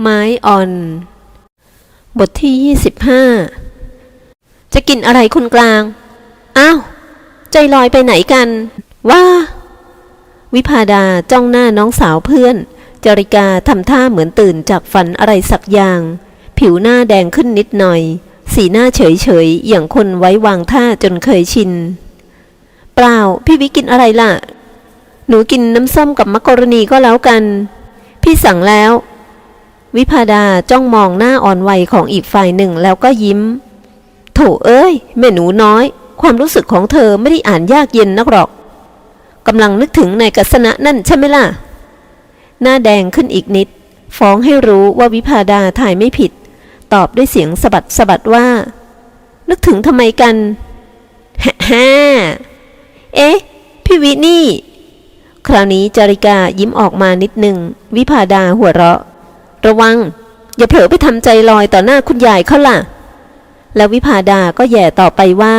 ไม้อ่อน บทที่ 25 จะกินอะไรคุณกลาง อ้าว ใจลอยไปไหนกัน ว่า วิพาดาจ้องหน้าน้องสาวเพื่อน จริกาทำท่าเหมือนตื่นจากฝันอะไรสักอย่าง ผิวหน้าแดงขึ้นนิดหน่อย สีหน้าเฉยๆอย่างคนไว้วางท่าจนเคยชิน เปล่า พี่วิกินอะไรล่ะ หนูกินน้ำส้มกับมักกรนีก็แล้วกัน พี่สั่งแล้ว วิพาดาจ้องมองหน้าอ่อนวัยของอีกฝ่ายหนึ่งแล้วก็ยิ้ม โถเอ้ย แม่หนูน้อย ความรู้สึกของเธอไม่ได้อ่านยากเย็นนักหรอกกำลังนึกถึงนายกัสนะนั่นใช่ไหมล่ะ หน้าแดงขึ้นอีกนิด ฟ้องให้รู้ว่าวิพาดาถ่ายไม่ผิด ตอบด้วยเสียงสะบัดสะบัดว่า นึกถึงทำไมกันฮ่าเอ๊ะ พี่วินี่ คราวนี้จาริกายิ้มออกมานิดหนึ่ง วิพาดาหัวเราะ ระวัง อย่าเผลอไปทำใจลอยต่อหน้าคุณยายเขาล่ะ แล้ววิพาดาก็แย่ต่อไปว่า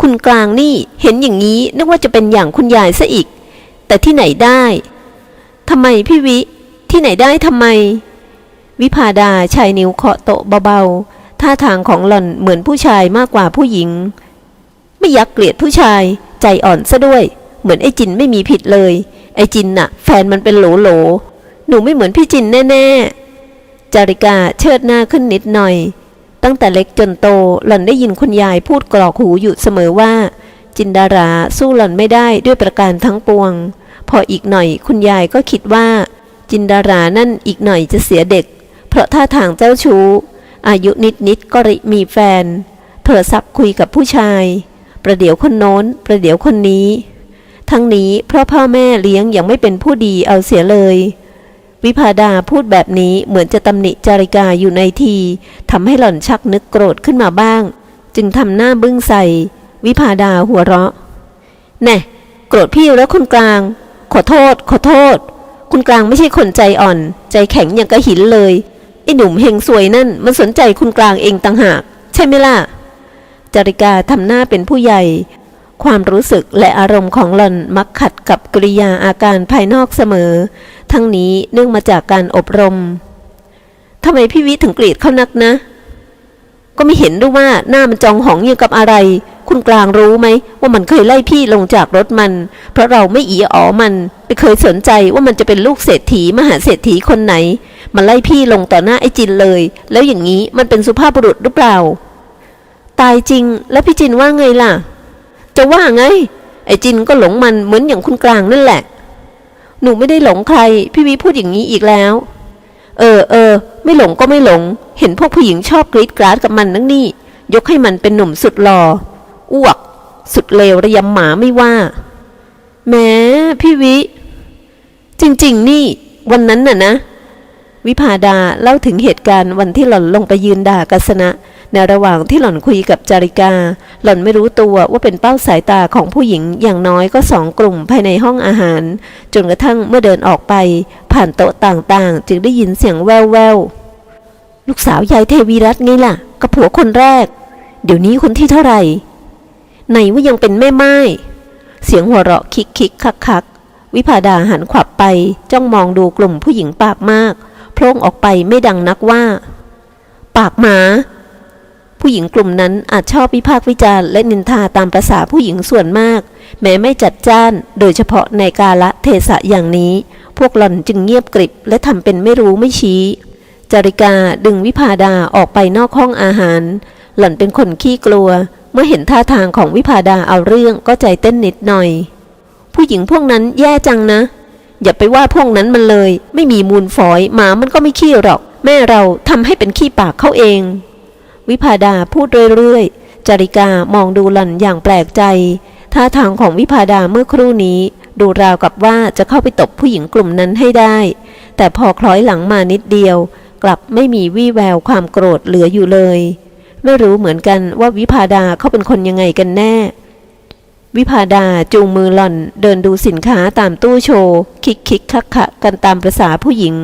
คุณกลางนี่เห็นอย่างนี้นึกว่าจะเป็นอย่างคุณยายซะอีก แต่ที่ไหนได้ทำไมพี่วิ ที่ไหนได้ทำไม วิพาดาชายนิ้วเคาะโต๊ะเบาๆท่าทางของหล่อนเหมือนผู้ชายมากกว่าผู้หญิง ไม่ยักเกลียดผู้ชาย ใจอ่อนซะด้วย เหมือนไอ้จินไม่มีผิดเลย ไอ้จินน่ะ แฟนมันเป็นโหลโหล หนูไม่เหมือนพี่จินแน่ๆ จาริกาเชิดหน้าขึ้นนิดหน่อย ตั้งแต่เล็กจนโตหล่อนได้ยินคุณยายพูดกรอกหูอยู่เสมอว่า จินดาราสู้หล่อนไม่ได้ด้วยประการทั้งปวง พออีกหน่อยคุณยายก็คิดว่า จินดารานั่นอีกหน่อยจะเสียเด็ก เพราะท่าทางเจ้าชู้ อายุนิดนิดๆก็ริมีแฟนโทรศัพท์คุยกับผู้ชาย ประเดี๋ยวคนโน้น ประเดี๋ยวคนนี้ ทั้งนี้เพราะพ่อแม่เลี้ยงยังไม่เป็นผู้ดีเอาเสียเลย วิพาดาพูดแบบนี้เหมือนจะตำหนิจาริกาอยู่ในทีทำให้หล่อนชักนึกโกรธขึ้นมาบ้าง จึงทำหน้าบึ้งใส่ วิพาดาหัวเราะ แน่ โกรธพี่แล้วคุณกลาง ขอโทษ ขอโทษ คุณกลางไม่ใช่คนใจอ่อน ใจแข็งอย่างกระหินเลยไอ้หนุ่มเฮงซวยนั่น มันสนใจคุณกลางเองต่างหาก ใช่ไหมล่ะ จาริกาทำหน้าเป็นผู้ใหญ่ ความรู้สึกและอารมณ์ของหล่อนมักขัดกับกริยาอาการภายนอกเสมอ ทั้งนี้เนื่องมาจากการอบรมทำไมพี่วิถึงกลีดเขานักนะ ก็ไม่เห็นด้วยว่าหน้ามันจองหองอยู่กับอะไร คุณกลางรู้ไหมว่ามันเคยไล่พี่ลงจากรถมัน เพราะเราไม่อีอ๋อมันไปเคยสนใจว่ามันจะเป็นลูกเศรษฐีมหาเศรษฐีคนไหน มันไล่พี่ลงต่อหน้าไอ้จินเลย แล้วอย่างนี้มันเป็นสุภาพบุรุษหรือเปล่า ตายจริงแล้วพี่จินว่าไงล่ะ จะว่าไง ไอ้จินก็หลงมันเหมือนอย่างคุณกลางนั่นแหละ หนูไม่ได้หลงใคร พี่วิพูดอย่างนี้อีกแล้ว เออเออ ไม่หลงก็ไม่หลง เห็นพวกผู้หญิงชอบกรีดกราดกับมันนั่งนี่ ยกให้มันเป็นหนุ่มสุดหลอ่อ อ้วก สุดเลวระยำหมาไม่ว่า แม้พี่วิ จริง ๆ นี่ วันนั้นน่ะนะ วิพาดาเล่าถึงเหตุการณ์วันที่หล่อนลงไปยืนด่ากัสนะในระหว่างที่หล่อนคุยกับจาริกา หล่อนไม่รู้ตัวว่าเป็นเป้าสายตาของผู้หญิงอย่างน้อยก็สองกลุ่มภายในห้องอาหาร จนกระทั่งเมื่อเดินออกไป ผ่านโต๊ะต่างๆ จึงได้ยินเสียงแววๆลูกสาวยายเทวีรัตน์ไงล่ะกับผัวคนแรก เดี๋ยวนี้คนที่เท่าไหร่ไหนว่ายังเป็นแม่ไม้เสียงหัวเราะคิกคิกคักคักวิพาดาหันขวับไปจ้องมองดูกลุ่มผู้หญิงปากมาก พล่งออกไปไม่ดังนักว่า ปากหมา ผู้หญิงกลุ่มนั้นอาจชอบวิพากษ์วิจารณ์และนินทาตามประษาผู้หญิงส่วนมาก แม้ไม่จัดจ้าน โดยเฉพาะในกาละเทศะอย่างนี้ พวกหล่อนจึงเงียบกริบและทำเป็นไม่รู้ไม่ชี้จาริกาดึงวิพาดาออกไปนอกห้องอาหาร หล่อนเป็นคนขี้กลัว เมื่อเห็นท่าทางของวิพาดาเอาเรื่องก็ใจเต้นนิดหน่อย ผู้หญิงพวกนั้นแย่จังนะ อย่าไปว่าพวกนั้นมันเลย ไม่มีมูลฝอยหมามันก็ไม่ขี้หรอก แม่เราทำให้เป็นขี้ปากเขาเอง วิพาดาพูดเรื่อยๆจาริกามองดูหล่อนอย่างแปลกใจท่าทางของวิพาดาเมื่อครู่นี้ ดูราวกับว่าจะเข้าไปตบผู้หญิงกลุ่มนั้นให้ได้ แต่พอคล้อยหลังมานิดเดียว กลับไม่มีวี่แววความโกรธเหลืออยู่เลย ไม่รู้เหมือนกันว่าวิพาดาเขาเป็นคนยังไงกันแน่ วิพาดาจูงมือหล่อนเดินดูสินค้าตามตู้โชว์ คิกคิกคักคักกันตามประษาผู้หญิง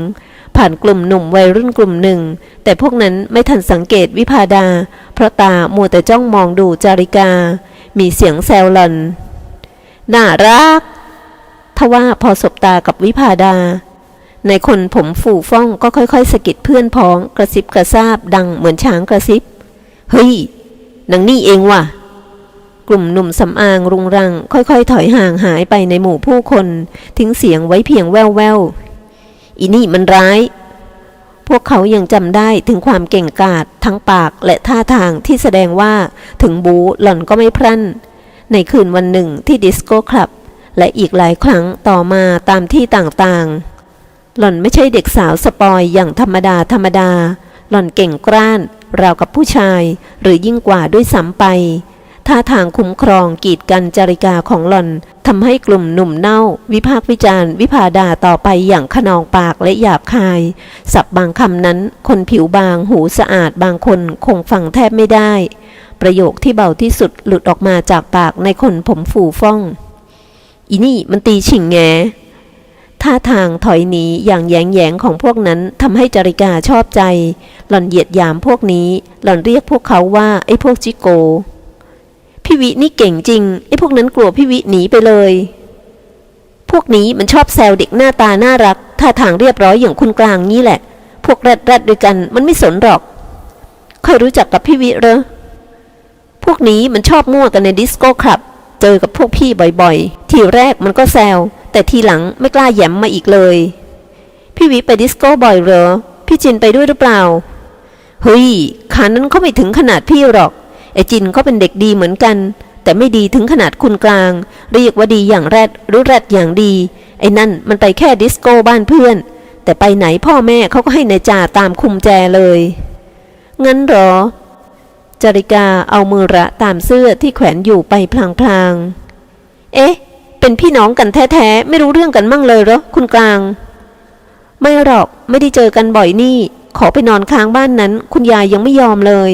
ผ่านกลุ่มหนุ่มวัยรุ่นกลุ่มหนึ่ง แต่พวกนั้นไม่ทันสังเกตวิพาดา เพราะตามัวแต่จ้องมองดูจาริกา มีเสียงแซวหล่อนน่ารักทว่าพอสบตากับวิพาดา ในคนผมฝูฟ่องก็ค่อยๆสะกิดเพื่อนพ้องกระซิบกระซาบดังเหมือนช้างกระซิบ เฮ้ยนางนี่เองว่ะ กลุ่มหนุ่มสำอางรุงรัง ค่อยๆ ถอยห่างหายไปในหมู่ผู้คน ทิ้งเสียงไว้เพียงแว่วๆอีนี่มันร้าย พวกเขายังจำได้ถึงความเก่งกาจทั้งปากและท่าทางที่แสดงว่าถึงบูหล่อนก็ไม่พรั่น ในคืนวันหนึ่งที่ดิสโก้คลับ และอีกหลายครั้งต่อมาตามที่ต่างๆ หล่อนไม่ใช่เด็กสาวสปอยอย่างธรรมดาธรรมดา หล่อนเก่งกร้านราวกับผู้ชาย หรือยิ่งกว่าด้วยซ้ำไป ท่าทางคุ้มครองกีดกันจริกาของหล่อนทำให้กลุ่มหนุ่มเน่า วิพากวิจารณ์ วิพาดาต่อไปอย่างขนองปากและหยาบคาย สับบางคำนั้น คนผิวบางหูสะอาดบางคนคงฟังแทบไม่ได้ ประโยคที่เบาที่สุดหลุดออกมาจากปากในคนผมฟูฟ่อง อีนี่มันตีฉิงแงท่าทางถอยหนีอย่างแยงแยงของพวกนั้นทำให้จริกาชอบใจ หล่อนเหยียดยามพวกนี้ หล่อนเรียกพวกเขาว่าไอ้พวกจิโก พี่วินี่เก่งจริงไอ้พวกนั้นกลัวพี่วิหนีไปเลย พวกนี้มันชอบแซวเด็กหน้าตาน่ารักท่าทางเรียบร้อยอย่างคุณกลางนี่แหละ พวกแรดแรดๆด้วยกันมันไม่สนหรอกเคยรู้จักกับพี่วิเหรอพวกนี้มันชอบมั่วกันในดิสโก้คลับ เจอกับพวกพี่บ่อยๆ ทีแรกมันก็แซว แต่ทีหลังไม่กล้าแย้มมาอีกเลย พี่วิไปดิสโก้บ่อยเหรอ พี่จินไปด้วยหรือเปล่า เฮ้ยขานั้นเขาไม่ถึงขนาดพี่หรอก ไอจินเขาเป็นเด็กดีเหมือนกัน แต่ไม่ดีถึงขนาดคุณกลาง เรียกว่าดีอย่างแรดหรือแรดอย่างดี ไอ้นั่นมันไปแค่ดิสโก้บ้านเพื่อน แต่ไปไหนพ่อแม่เขาก็ให้ในจ่าตามคุมแจเลย งั้นเหรอ จริกาเอามือระตามเสื้อที่แขวนอยู่ไปพลางๆ เอ๊ะ เป็นพี่น้องกันแท้ๆ ไม่รู้เรื่องกันมั่งเลยเหรอคุณกลาง ไม่หรอกไม่ได้เจอกันบ่อยนี่ ขอไปนอนค้างบ้านนั้น คุณยายยังไม่ยอมเลย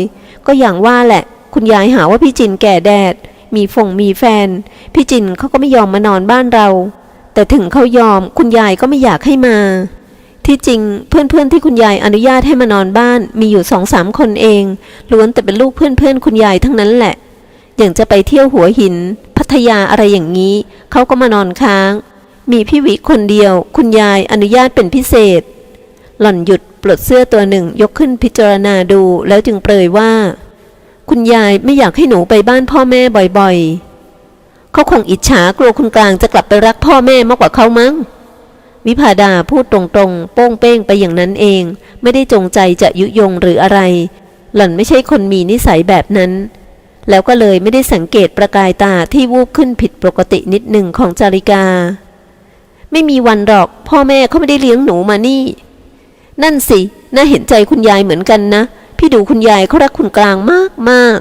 ก็อย่างว่าแหละ คุณยายหาว่าพี่จินแก่แดด มีฟงมีแฟน พี่จินเขาก็ไม่ยอมมานอนบ้านเรา แต่ถึงเขายอมคุณยายก็ไม่อยากให้มา ที่จริงเพื่อนๆที่คุณยายอนุญาตให้มานอนบ้านมีอยู่สองสามคนเองล้วนแต่เป็นลูกเพื่อนๆคุณยายทั้งนั้นแหละ อย่างจะไปเที่ยวหัวหิน พัทยาอะไรอย่างนี้เขาก็มานอนค้าง มีพี่วิคนเดียว คุณยายอนุญาตเป็นพิเศษ หล่อนหยุดปลดเสื้อตัวหนึ่งยกขึ้นพิจารณาดูแล้วจึงเปรยว่า คุณยายไม่อยากให้หนูไปบ้านพ่อแม่บ่อยๆ เขาคงอิจฉากลัวคุณกลางจะกลับไปรักพ่อแม่มากกว่าเขามั้ง วิพาดาพูดตรงๆ โป้งเป้งไปอย่างนั้นเอง ไม่ได้จงใจจะยุยงหรืออะไร หล่อนไม่ใช่คนมีนิสัยแบบนั้น แล้วก็เลยไม่ได้สังเกตประกายตาที่วูบขึ้นผิดปกตินิดหนึ่งของจาริกา ไม่มีวันหรอกพ่อแม่เขาไม่ได้เลี้ยงหนูมานี่ นั่นสิ น่าเห็นใจคุณยายเหมือนกันนะ พี่ดูคุณยายเขารักคุณกลางมากมาก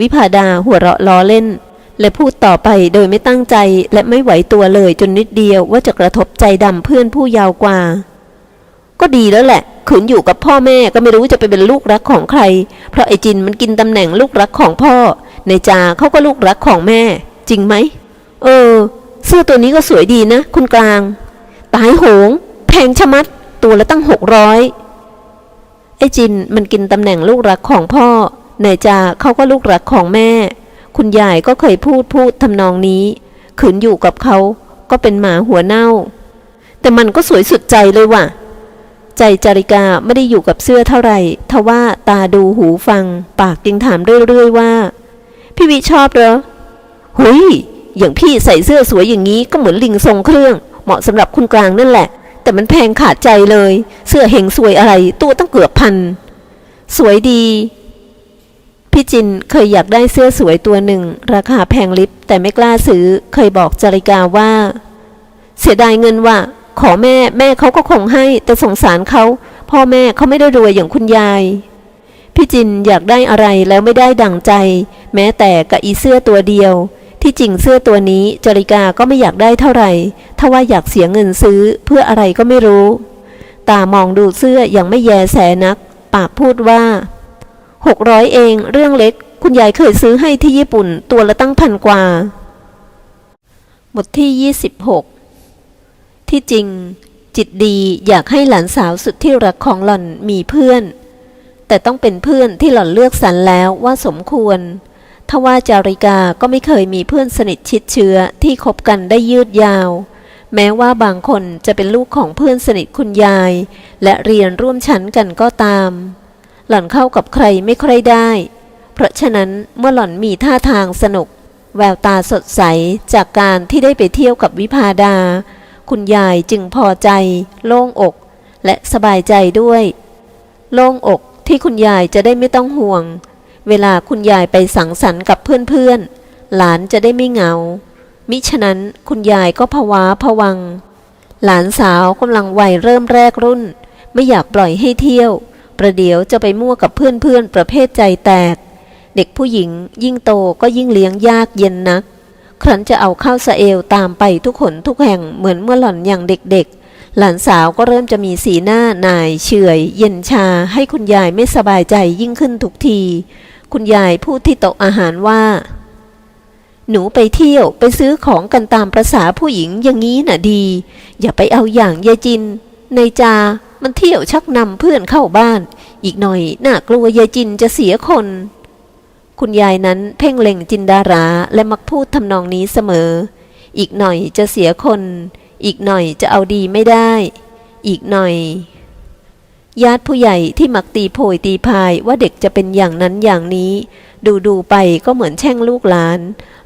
วิพาดาหัวเราะล้อเล่น และพูดต่อไปโดยไม่ตั้งใจและไม่ไหวตัวเลยจนนิดเดียวว่าจะกระทบใจดำเพื่อนผู้ยาวกว่า ก็ดีแล้วแหละขืนอยู่กับพ่อแม่ก็ไม่รู้จะไปเป็นลูกรักของใคร เพราะไอจินมันกินตำแหน่งลูกรักของพ่อ ในจาเขาก็ลูกรักของแม่ จริงไหม เออ เสื้อตัวนี้ก็สวยดีนะ คุณกลาง ตายโหง แพงชะมัด ตัวละตั้งหกร้อย ไอ้จินมันกินตำแหน่งลูกรักของพ่อนายจาเขาก็ลูกรักของแม่ คุณยายก็เคยพูดพูดทำนองนี้ ขืนอยู่กับเขาก็เป็นหมาหัวเน่า แต่มันก็สวยสุดใจเลยว่ะ ใจจาริกาไม่ได้อยู่กับเสื้อเท่าไหร่ทว่าตาดูหูฟัง ปากจึงถามเรื่อยๆว่า พี่วิชอบเหรอหุยอย่างพี่ใส่เสื้อสวยอย่างนี้ก็เหมือนลิงทรงเครื่อง เหมาะสำหรับคุณกลางนั่นแหละ แต่มันแพงขาดใจเลย เสื้อเหงสวยอะไร ตัวตั้งเกือบพัน สวยดี พี่จินเคยอยากได้เสื้อสวยตัวหนึ่ง ราคาแพงลิบแต่ไม่กล้าซื้อ เคยบอกจาริกาว่า เสียดายเงินว่ะ ขอแม่แม่เขาก็คงให้ แต่สงสารเขาพ่อแม่เขาไม่ได้รวยอย่างคุณยาย พี่จินอยากได้อะไรแล้วไม่ได้ดั่งใจ แม้แต่กะอีเสื้อตัวเดียว ที่จริงเสื้อตัวนี้จริกาก็ไม่อยากได้เท่าไหร่ถ้าว่าอยากเสียเงินซื้อเพื่ออะไรก็ไม่รู้ ตามองดูเสื้อยังไม่แยแสนัก ปากพูดว่าหกร้อยเองเรื่องเล็ก คุณยายเคยซื้อให้ที่ญี่ปุ่นตัวละตั้งพันกว่า บทที่ 26 ที่จริง จิตดีอยากให้หลานสาวสุดที่รักของหล่อนมีเพื่อน แต่ต้องเป็นเพื่อนที่หล่อนเลือกสรรแล้วว่าสมควรทว่าจาริกาก็ไม่เคยมีเพื่อนสนิทชิดเชื้อที่คบกันได้ยืดยาว แม้ว่าบางคนจะเป็นลูกของเพื่อนสนิทคุณยาย และเรียนร่วมชั้นกันก็ตาม หล่อนเข้ากับใครไม่ค่อยได้ เพราะฉะนั้นเมื่อหล่อนมีท่าทางสนุก แววตาสดใสจากการที่ได้ไปเที่ยวกับวิพาดา คุณยายจึงพอใจ โล่งอก และสบายใจด้วย โล่งอก ที่คุณยายจะได้ไม่ต้องห่วง เวลาคุณยายไปสังสรรค์กับเพื่อนๆ หลานจะได้ไม่เหงา มิฉะนั้นคุณยายก็ภาวะผวัง หลานสาวกำลังวัยเริ่มแรกรุ่น ไม่อยากปล่อยให้เที่ยว ประเดี๋ยวจะไปมั่วกับเพื่อนๆ ประเภทใจแตก เด็กผู้หญิงยิ่งโตก็ยิ่งเลี้ยงยากเย็นนัก ครั้นจะเอาเข้าสะเอวตามไปทุกขนทุกแห่งเหมือนเมื่อหล่อนอย่างเด็กๆ หลานสาวก็เริ่มจะมีสีหน้าหน่ายเฉื่อยเย็นชาให้คุณยายไม่สบายใจยิ่งขึ้นทุกที คุณยายพูดที่โต๊ะอาหารว่า หนูไปเที่ยวไปซื้อของกันตามประษาผู้หญิงอย่างนี้น่ะดี อย่าไปเอาอย่างยายจิน ในจามันเที่ยวชักนำเพื่อนเข้าบ้าน อีกหน่อยน่ากลัวยายจินจะเสียคน คุณยายนั้นเพ่งเล็งจินดาราและมักพูดทำนองนี้เสมอ อีกหน่อยจะเสียคน อีกหน่อยจะเอาดีไม่ได้ อีกหน่อย ญาติผู้ใหญ่ที่มักตีโพยตีพายว่าเด็กจะเป็นอย่างนั้นอย่างนี้ ดูดูๆไปก็เหมือนแช่งลูกหลาน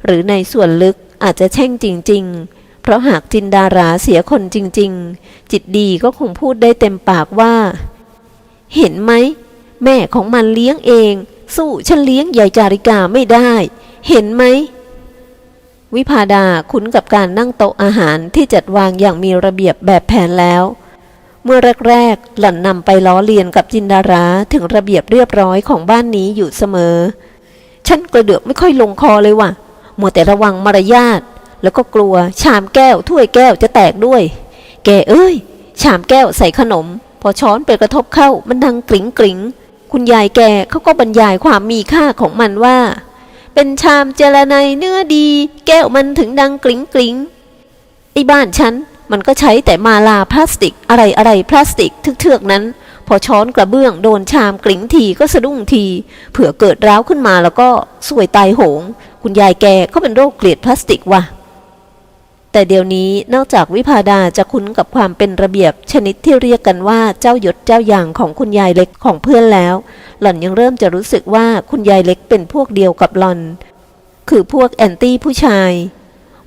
หรือในส่วนลึกอาจจะแช่งจริง ๆ เพราะหากจินดาราเสียคนจริง ๆ จิตดีก็คงพูดได้เต็มปากว่า เห็นไหม แม่ของมันเลี้ยงเอง สู้ฉันเลี้ยงยายจาริกาไม่ได้ เห็นไหม วิพาดาคุ้นกับการนั่งโต๊ะอาหารที่จัดวางอย่างมีระเบียบแบบแผนแล้ว เมื่อแรกๆหล่อนนำไปล้อเลียนกับจินดาราถึงระเบียบเรียบร้อยของบ้านนี้อยู่เสมอ ฉันกระเดือกไม่ค่อยลงคอเลยว่ะมัวแต่ระวังมารยาทแล้วก็กลัวชามแก้วถ้วยแก้วจะแตกด้วย แกเอ้ย ชามแก้วใส่ขนม พอช้อนไปกระทบเข้ามันดังกริ๋งกริ๋งคุณยายแกเขาก็บรรยายความมีค่าของมันว่า เป็นชามเจรไนเนื้อดี แก้วมันถึงดังกลิ้งกลิ้งไอ้บ้านฉันมันก็ใช้แต่มาลาพลาสติกอะไรอะไรพลาสติกเทือกๆนั้น พอช้อนกระเบื้องโดนชามกลิ้งทีก็สะดุ้งที เผื่อเกิดร้าวขึ้นมาแล้วก็สวยตายโหง คุณยายแกก็เป็นโรคเกลียดพลาสติกว่ะ แต่เดี๋ยวนี้นอกจากวิพาดาจะคุ้นกับความเป็นระเบียบ ชนิดที่เรียกกันว่าเจ้าหยดเจ้าอย่างของคุณยายเล็กของเพื่อนแล้ว หล่อนยังเริ่มจะรู้สึกว่าคุณยายเล็กเป็นพวกเดียวกับหล่อน คือพวกแอนตี้ผู้ชาย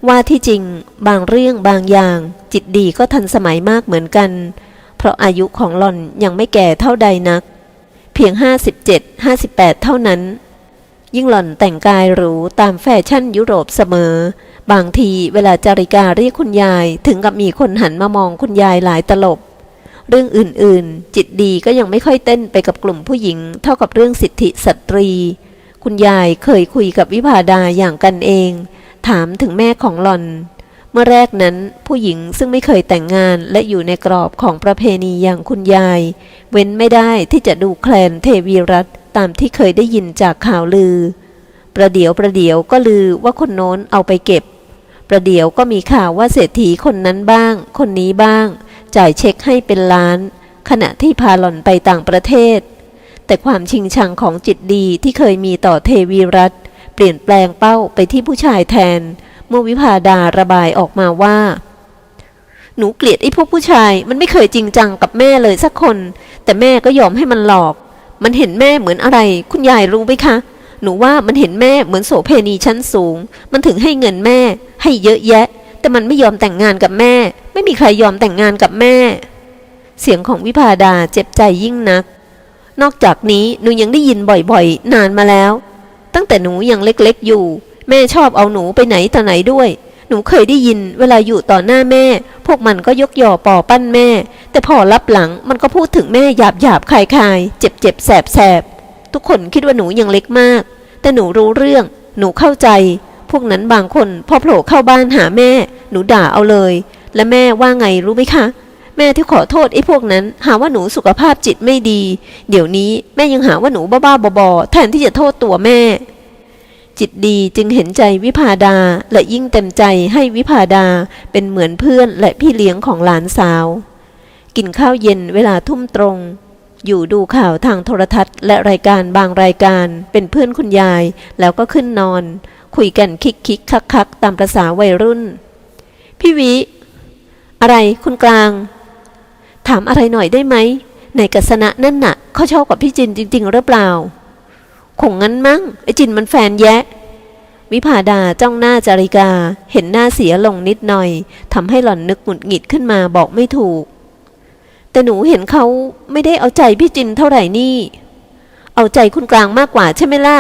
ว่าที่จริงบางเรื่องบางอย่าง จิตดีก็ทันสมัยมากเหมือนกัน เพราะอายุของหล่อนยังไม่แก่เท่าใดนัก เพียง 57 58 เท่านั้น ยิ่งหล่อนแต่งกายหรูตามแฟชั่นยุโรปเสมอ บางทีเวลาจาริกาเรียกคุณยายถึงกับมีคนหันมามองคุณยายหลายตลบ เรื่องอื่นๆ จิตดีก็ยังไม่ค่อยเต้นไปกับกลุ่มผู้หญิง เท่ากับเรื่องสิทธิสตรี คุณยายเคยคุยกับวิภาดาอย่างกันเอง ถามถึงแม่ของหล่อน เมื่อแรกนั้นผู้หญิงซึ่งไม่เคยแต่งงานและอยู่ในกรอบของประเพณีอย่างคุณยาย เว้นไม่ได้ที่จะดูแคลนเทวีรัตตามที่เคยได้ยินจากข่าวลือ ประเดี๋ยวประเดี๋ยวก็ลือว่าคนโน้นเอาไปเก็บ ประเดี๋ยวก็มีข่าวว่าเศรษฐีคนนั้นบ้าง คนนี้บ้าง จ่ายเช็คให้เป็นล้าน ขณะที่พาหล่อนไปต่างประเทศ แต่ความชิงชังของจิตดีที่เคยมีต่อเทวีรัตน์เปลี่ยนแปลงเป้าไปที่ผู้ชายแทนเมื่อวิพาดาระบายออกมาว่า หนูเกลียดไอ้พวกผู้ชาย มันไม่เคยจริงจังกับแม่เลยสักคน แต่แม่ก็ยอมให้มันหลอก มันเห็นแม่เหมือนอะไร คุณยายรู้ไหมคะ หนูว่ามันเห็นแม่เหมือนโสเพณีชั้นสูง มันถึงให้เงินแม่ ให้เยอะแยะ แต่มันไม่ยอมแต่งงานกับแม่ ไม่มีใครยอมแต่งงานกับแม่ เสียงของวิพาดาเจ็บใจยิ่งนัก นอกจากนี้หนูยังได้ยินบ่อยๆ นานมาแล้ว ตั้งแต่หนูยังเล็กๆอยู่ แม่ชอบเอาหนูไปไหนต่อไหนด้วยหนูเคยได้ยินเวลาอยู่ต่อหน้าแม่ พวกมันก็ยกยอปอปั้นแม่ แต่พอรับหลังมันก็พูดถึงแม่หยาบหยาบๆคายคายเจ็บเจ็บแสบแสบ ทุกคนคิดว่าหนูยังเล็กมาก แต่หนูรู้เรื่อง หนูเข้าใจ พวกนั้นบางคนพอโผล่เข้าบ้านหาแม่ หนูด่าเอาเลย และแม่ว่าไงรู้ไหมคะ แม่ที่ขอโทษไอ้พวกนั้น หาว่าหนูสุขภาพจิตไม่ดี เดี๋ยวนี้แม่ยังหาว่าหนูบ้าๆบอๆแทนที่จะโทษตัวแม่ จิตดีจึงเห็นใจวิพาดาและยิ่งเต็มใจให้วิพาดาเป็นเหมือนเพื่อนและพี่เลี้ยงของหลานสาว กินข้าวเย็นเวลาทุ่มตรง อยู่ดูข่าวทางโทรทัศน์ และรายการบางรายการ เป็นเพื่อนคุณยาย แล้วก็ขึ้นนอน คุยกันคิกคิกคักคักตามประษาวัยรุ่น พี่วิ อะไรคุณกลาง ถามอะไรหน่อยได้ไหมในกัสนะนั่นน่ะเขาชอบกับพี่จินจริง ๆ หรือเปล่า คงงั้นมั้งไอจินมันแฟนแยะ วิภาดาจ้องหน้าจาริกา เห็นหน้าเสียลงนิดหน่อยทำให้หล่อนนึกหงุดหงิดขึ้นมาบอกไม่ถูก แต่หนูเห็นเขาไม่ได้เอาใจพี่จินเท่าไหร่นี่ เอาใจคุณกลางมากกว่าใช่ไหมล่ะ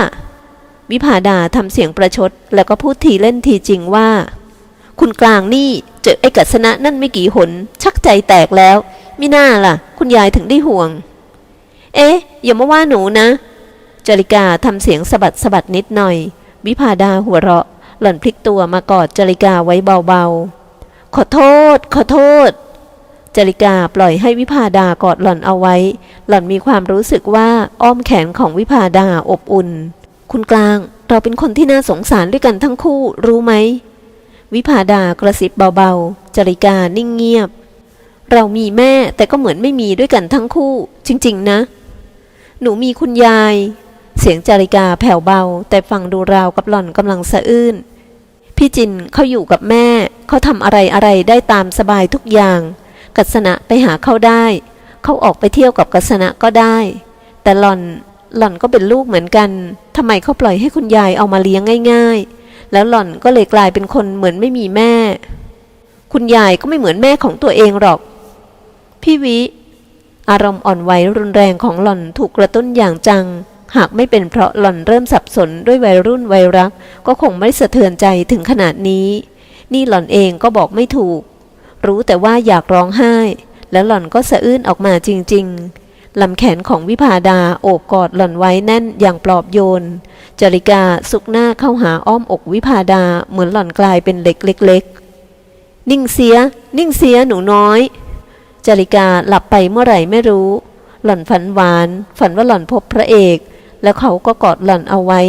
วิภาดาทำเสียงประชด แล้วก็พูดทีเล่นทีจริงว่า คุณกลางนี่เจอไอ้กัสนะนั่นไม่กี่หน ชักใจแตกแล้วมิน่าล่ะ คุณยายถึงได้ห่วง เอ๊ะ อย่ามาว่าหนูนะ จริกาทำเสียงสะบัดสะบัดนิดหน่อย วิภาดาหัวเราะ หล่อนพลิกตัวมากอดจริกาไว้เบาๆ ขอโทษ ขอโทษ จริกาปล่อยให้วิภาดากอดหล่อนเอาไว้ หล่อนมีความรู้สึกว่าอ้อมแขนของวิภาดาอบอุ่น คุณกลางเราเป็นคนที่น่าสงสารด้วยกันทั้งคู่รู้ไหม วิภาดากระซิบเบาๆ จริกานิ่งเงียบ เรามีแม่แต่ก็เหมือนไม่มีด้วยกันทั้งคู่ จริง ๆ นะ หนูมีคุณยาย เสียงจาริกาแผ่วเบา แต่ฟังดูราวกับหล่อนกำลังสะอื้นพี่จินเขาอยู่กับแม่เขาทำอะไรอะไรได้ตามสบายทุกอย่าง กัสนะไปหาเขาได้ เขาออกไปเที่ยวกับกัสนะก็ได้ แต่หล่อนหล่อนก็เป็นลูกเหมือนกันทำไมเขาปล่อยให้คุณยายเอามาเลี้ยงง่าย ๆ แล้วหล่อนก็เลยกลายเป็นคนเหมือนไม่มีแม่ คุณยายก็ไม่เหมือนแม่ของตัวเองหรอก พี่วิ อารมณ์อ่อนไหวรุนแรงของหล่อนถูกกระตุ้นอย่างจัง หากไม่เป็นเพราะหล่อนเริ่มสับสนด้วยวัยรุ่นวัยรัก ก็คงไม่สะเทือนใจถึงขนาดนี้ นี่หล่อนเองก็บอกไม่ถูก รู้แต่ว่าอยากร้องไห้ แล้วหล่อนก็สะอื้นออกมาจริง ๆลำแขนของวิภาดาโอบกอดหล่อนไว้แน่นอย่างปลอบโยน จริกาสุกหน้าเข้าหาอ้อมอกวิภาดาเหมือนหล่อนกลายเป็นเล็กเล็กๆ นิ่งเสีย นิ่งเสียหนูน้อย จริกาหลับไปเมื่อไหร่ไม่รู้ หล่อนฝันหวาน ฝันว่าหล่อนพบพระเอก แล้วเขาก็กอดหล่อนเอาไว้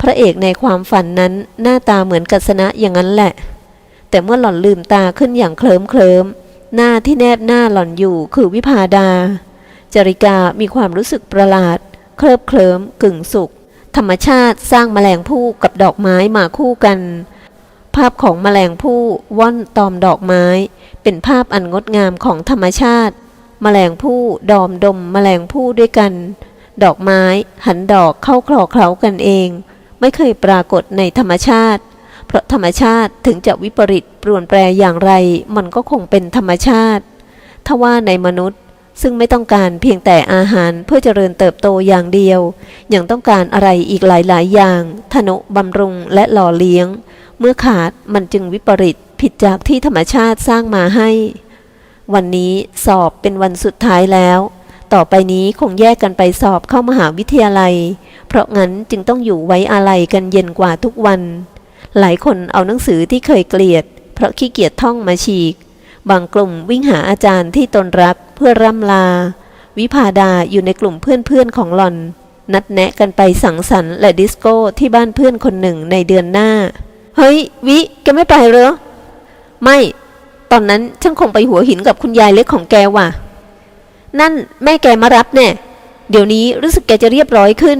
พระเอกในความฝันนั้นหน้าตาเหมือนกัสนะอย่างนั้นแหละ แต่เมื่อหล่อนลืมตาขึ้นอย่างเคลิ้มเคลิมหน้าที่แนบหน้าหล่อนอยู่คือวิภาดา จริกามีความรู้สึกประหลาด เคลิบเคลิ้มกึ่งสุข ธรรมชาติสร้างแมลงผู้กับดอกไม้มาคู่กัน ภาพของแมลงผู้ว่อนตอมดอกไม้ เป็นภาพอันงดงามของธรรมชาติ แมลงผู้ดอมดมแมลงผู้ด้วยกัน ดอกไม้หันดอกเข้าคลอเคล้ากันเอง ไม่เคยปรากฏในธรรมชาติ เพราะธรรมชาติถึงจะวิปริตปรวนแปรอย่างไร มันก็คงเป็นธรรมชาติทว่าในมนุษย์ซึ่งไม่ต้องการเพียงแต่อาหารเพื่อเจริญเติบโตอย่างเดียว ยังต้องการอะไรอีกหลาย ๆ อย่าง ทนุบำรุงและหล่อเลี้ยง เมื่อขาดมันจึงวิปริตผิดจากที่ธรรมชาติสร้างมาให้ วันนี้สอบเป็นวันสุดท้ายแล้ว ต่อไปนี้คงแยกกันไปสอบเข้ามหาวิทยาลัย เพราะงั้นจึงต้องอยู่ไว้อาลัยกันเย็นกว่าทุกวัน หลายคนเอาหนังสือที่เคยเกลียด เพราะขี้เกียจท่องมาฉีก บางกลุ่มวิ่งหาอาจารย์ที่ตนรักเพื่อร่ำลา วิภาดาอยู่ในกลุ่มเพื่อนๆของหล่อน นัดแนะกันไปสังสรรค์และดิสโก้ที่บ้านเพื่อนคนหนึ่งในเดือนหน้า เฮ้ย วิแกไม่ไปเหรอ ไม่ ตอนนั้นฉันคงไปหัวหินกับคุณยายเล็กของแกว่ะ นั่นแม่แกมารับแน่ เดี๋ยวนี้รู้สึกแกจะเรียบร้อยขึ้น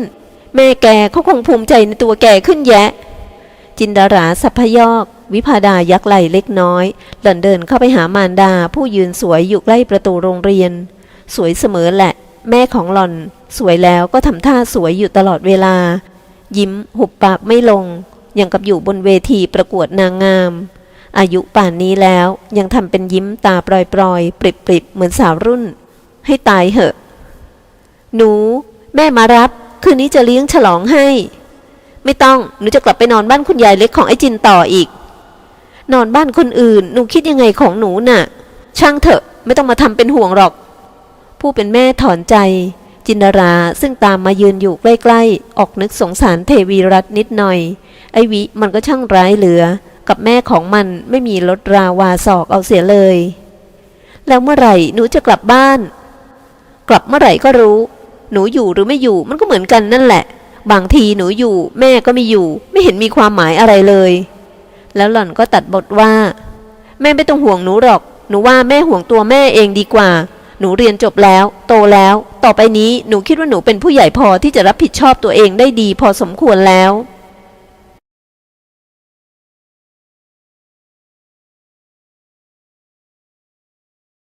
แม่แกเขาคงภูมิใจในตัวแกขึ้นแยะ จินดาราสัพพยอกวิพาดายักไหลเล็กน้อย หล่อนเดินเข้าไปหามารดา ผู้ยืนสวยอยู่ใกล้ประตูโรงเรียน สวยเสมอแหละ แม่ของหล่อน สวยแล้วก็ทำท่าสวยอยู่ตลอดเวลา ยิ้มหุบปากไม่ลงยังกับอยู่บนเวทีประกวดนางงาม อายุป่านนี้แล้วยังทำเป็นยิ้มตาปลอยๆ ปริบๆ เหมือนสาวรุ่น ให้ตายเหอะ หนู แม่มารับ คืนนี้จะเลี้ยงฉลองให้ ไม่ต้อง หนูจะกลับไปนอนบ้านคุณยายเล็กของไอ้จินต่ออีก นอนบ้านคนอื่น หนูคิดยังไงของหนูน่ะ ช่างเถอะ ไม่ต้องมาทำเป็นห่วงหรอก ผู้เป็นแม่ถอนใจ จินดาราซึ่งตามมายืนอยู่ใกล้ๆ ออกนึกสงสารเทวีรัตน์นิดหน่อย ไอวิมันก็ช่างร้ายเหลือ กับแม่ของมันไม่มีลดราวาศอกเอาเสียเลย แล้วเมื่อไหร่หนูจะกลับบ้าน กลับเมื่อไหร่ก็รู้ หนูอยู่หรือไม่อยู่มันก็เหมือนกันนั่นแหละ บางทีหนูอยู่ แม่ก็ไม่อยู่ ไม่เห็นมีความหมายอะไรเลย แล้วหล่อนก็ตัดบทว่า แม่ไม่ต้องห่วงหนูหรอก หนูว่าแม่ห่วงตัวแม่เองดีกว่า หนูเรียนจบแล้ว โตแล้ว ต่อไปนี้หนูคิดว่าหนูเป็นผู้ใหญ่พอที่จะรับผิดชอบตัวเองได้ดีพอสมควรแล้ว